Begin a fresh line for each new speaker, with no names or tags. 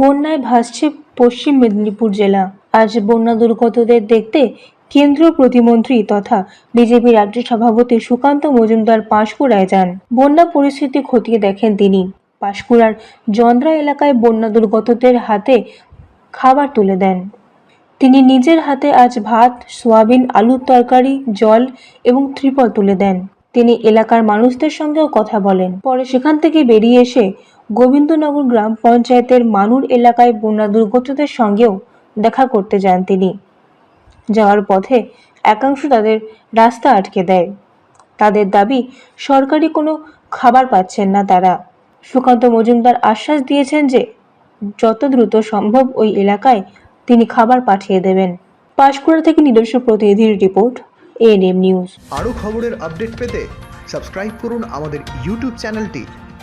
বন্যায় ভাসছে পশ্চিম মেদিনীপুর জেলা। আজ বন্যা দুর্গতদের দেখতে কেন্দ্রীয় প্রতিমন্ত্রী তথা বিজেপি রাজ্য সভাপতি সুকান্ত মজুমদার পাঁশকুড়ায় যান। বন্যা পরিস্থিতি খতিয়ে দেখেন তিনি। পাঁশকুড়ার জন্দ্রা এলাকায় বন্যা দুর্গতদের হাতে খাবার তুলে দেন। তিনি নিজের হাতে আজ ভাত, সোয়াবিন, আলুর তরকারি, জল এবং ত্রিপল তুলে দেন। তিনি এলাকার মানুষদের সঙ্গেও কথা বলেন। পরে সেখান থেকে বেরিয়ে এসে গোবিন্দনগর গ্রাম পঞ্চায়েতের মানুর এলাকায় বন্যা দুর্গতদের সঙ্গেও দেখা করতে যান তিনি। যাওয়ার পথে একাংশ তাদের রাস্তা আটকে দেয়। তাদের দাবি, সরকারি কোনো খাবার পাচ্ছেন না তারা। সুকান্ত মজুমদার আশ্বাস দিয়েছেন যে, যত দ্রুত সম্ভব ওই এলাকায় তিনি খাবার পাঠিয়ে দেবেন। পাঁশকুড়া থেকে নিজস্ব প্রতিনিধির রিপোর্ট এএনএম নিউজ।
আরও খবরের আপডেট পেতে সাবস্ক্রাইব করুন আমাদের ইউটিউব চ্যানেলটি।